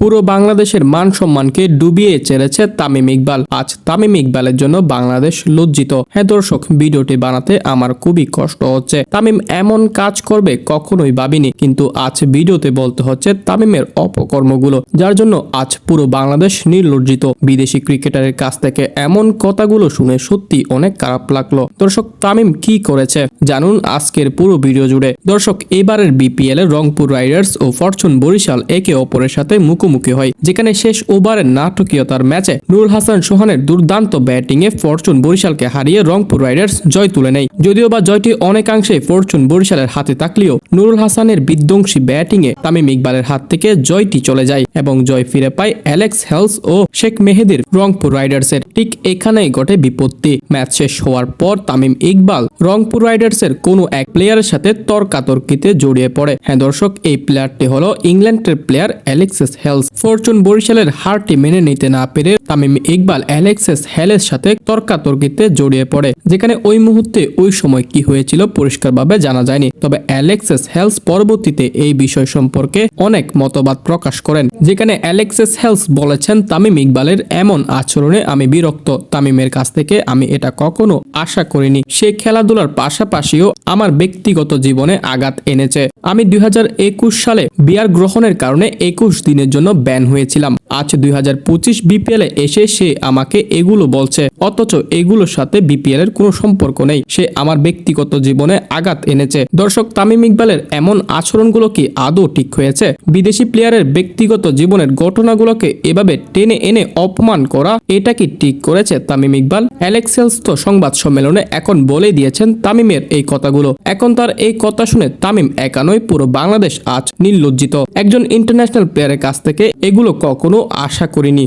পুরো বাংলাদেশের মান সম্মানকে ডুবিয়ে ছেড়েছে তামিম ইকবাল। আজ তামিম ইকবালের জন্য বাংলাদেশ লজ্জিত। হ্যাঁ দর্শক, ভিডিওটি বানাতে আমার খুবই কষ্ট হচ্ছে। তামিম এমন কাজ করবে কখনোই ভাবিনি, কিন্তু আজ ভিডিওতে বলতে হচ্ছে তামিমের অপকর্মগুলো, যার জন্য আজ পুরো বাংলাদেশ নির্লজ্জিত। বিদেশি ক্রিকেটারের কাছ থেকে এমন কথাগুলো শুনে সত্যি অনেক খারাপ লাগল। দর্শক, তামিম কি করেছে? জানুন আজকের পুরো ভিডিও জুড়ে। দর্শক, এবারের বিপিএল এ রংপুর রাইডার্স ও ফরচুন বরিশাল একে অপরের সাথে মুখোমুখি হয়, যেখানে শেষ ওভারের নাটকীয়তার ম্যাচে নুরুল হাসান সোহানের দুর্দান্ত ব্যাটিংয়ে ফরচুন বরিশালকে হারিয়ে রংপুর রাইডার্স জয় তুলে নেয়। যদিও বা জয়টি অনেকাংশে ফরচুন বরিশালের হাতে থাকলেও নুরুল হাসানের বিধ্বংসী ব্যাটিংয়ে তামিম ইকবালের হাত থেকে জয়টি চলে যায় এবং জয় ফিরে পায় অ্যালেক্স হেলস ও শেখ মেহেদির রংপুর রাইডার্সের। ঠিক এখানেই ঘটে বিপত্তি। ম্যাচ শেষ হওয়ার পর তামিম ইকবাল রংপুর রাইডার্সের কোনো এক প্লেয়ারের সাথে তর্কাতর্কিতে জড়িয়ে পড়ে। হ্যাঁ দর্শক, এই প্লেয়ারটি হলো ইংল্যান্ডের প্লেয়ার অ্যালেক্সেস হেলস। ফরচুন বরিশালের হারটি মেনে নিতে না পেরে তামিম ইকবাল অ্যালেক্সেস হেলের সাথে তর্কাতর্কিতে জড়িয়ে পড়ে, যেখানে ওই মুহূর্তে ওই সময় কি হয়েছিল পরিষ্কারভাবে জানা যায়নি। তবে অ্যালেক্সেস হেলস পরবর্তীতে এই বিষয় সম্পর্কে অনেক মতবাদ প্রকাশ করেন, যেখানে অ্যালেক্সেস হেলস বলেছেন, তামিম ইকবালের এমন আচরণে আমি বিরক্ত তামিমের কাছ থেকে আমি এটা কখনো আশা করিনি। সে খেলাধুলার পাশাপাশিও আমার ব্যক্তিগত জীবনে আঘাত এনেছে। আমি দুই হাজার একুশ সালে বিয়ার গ্রহণের কারণে একুশ দিনের জন্য ব্যান হয়েছিলাম। আজ দুই হাজার পঁচিশ বিপিএল এসে সে আমাকে এগুলো বলছে। অথচ এগুলোর সাথে বিপিএল এর কোনো সম্পর্ক নেই। সে আমার ব্যক্তিগত জীবনে আঘাত এনেছে। দর্শক, তামিম ইকবালের এমন আচরণগুলো কি আদৌ ঠিক হয়েছে? বিদেশি প্লেয়ারের ব্যক্তিগত জীবনের ঘটনাগুলোকে এভাবে টেনে এনে অপমান করা, এটা কি ঠিক করেছে তামিম ইকবাল? অ্যালেক্সেলস তো সংবাদ সম্মেলনে এখন বলে দিয়েছেন তামিমের এই কথাগুলো। এখন তার এই কথা শুনে তামিম একানই পুরো বাংলাদেশ আজ নির্লজ্জিত। একজন ইন্টারন্যাশনাল প্লেয়ারের কাছ থেকে এগুলো কখনো আশা করিনি।